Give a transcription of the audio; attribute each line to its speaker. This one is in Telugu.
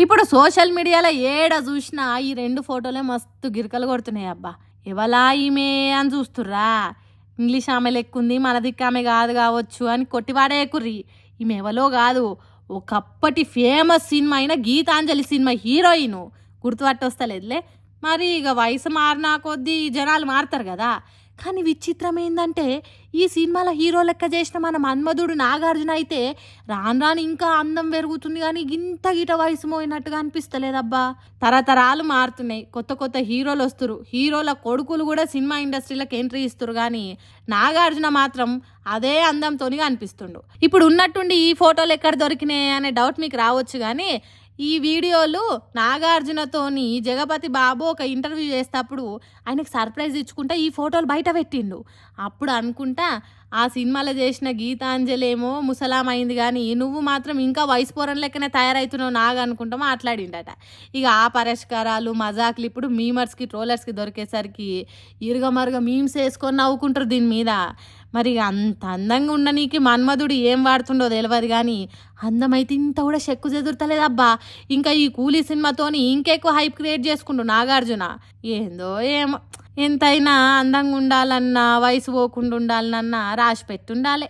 Speaker 1: ఇప్పుడు సోషల్ మీడియాలో ఏడ చూసినా ఈ రెండు ఫోటోలే మస్తు గిరకలు కొడుతున్నాయి అబ్బా. ఎవలా ఈమె అని చూస్తుర్రా? ఇంగ్లీష్ ఆమె లెక్కుంది మన దిక్కు ఆమె కాదు కావచ్చు అని కొట్టివాడేకుర్రి ఈమె ఎవలో కాదు. ఒకప్పటి ఫేమస్ సినిమా అయిన గీతాంజలి సినిమా హీరోయిన్. గుర్తుపట్టొస్తలేదులే? మరి ఇక వయసు మారినా కొద్దీ జనాలు మారుతారు కదా. కానీ విచిత్రం ఏంటంటే ఈ సినిమాలో హీరో లెక్క చేసిన మన మన్మధుడు నాగార్జున అయితే రాను రాను ఇంకా అందం పెరుగుతుంది కానీ ఇంత గిట వయసు మోయినట్టుగా అనిపిస్తలేదబ్బా. తరతరాలు మారుతున్నాయి. కొత్త కొత్త హీరోలు వస్తురు. హీరోల కొడుకులు కూడా సినిమా ఇండస్ట్రీలకు ఎంట్రీ ఇస్తురు కానీ నాగార్జున మాత్రం అదే అందంతోనిగా అనిపిస్తుండు. ఇప్పుడు ఉన్నట్టుండి ఈ ఫోటోలు ఎక్కడ దొరికినాయి అనే డౌట్ మీకు రావచ్చు కానీ ఈ వీడియోలు నాగార్జునతోని జగపతి బాబు ఒక ఇంటర్వ్యూ చేసేటప్పుడు ఆయనకు సర్ప్రైజ్ ఇచ్చుకుంటా ఈ ఫోటోలు బయట పెట్టిండు. అప్పుడు అనుకుంటా ఆ సినిమాలో చేసిన గీతాంజలేమో ముసలామైంది ముసలాం అయింది కానీ నువ్వు మాత్రం ఇంకా వయసు పోరం లెక్కనే తయారవుతున్నావు నాగా అనుకుంటా మాట్లాడిండట. ఇక ఆ పరిష్కారాలు మజాకులు ఇప్పుడు మీమర్స్కి ట్రోలర్స్కి దొరికేసరికి ఇరుగమరుగ మీమ్స్ వేసుకొని నవ్వుకుంటారు దీని మీద. మరి అంత అందంగా ఉండనీకి మన్మధుడు ఏం వాడుతుండో తెలియదు కానీ అందమైతే ఇంత కూడా చెక్కు చెదురుతలేదబ్బా ఇంకా ఈ కూలీ సినిమాతోని ఇంకెక్కువ హైప్ క్రియేట్ చేసుకుండు నాగార్జున. ఏందో ఏమో. ఎంతైనా అందంగా ఉండాలన్నా వయసు పోకుండా ఉండాలన్నా రాసి పెట్టుండాలి.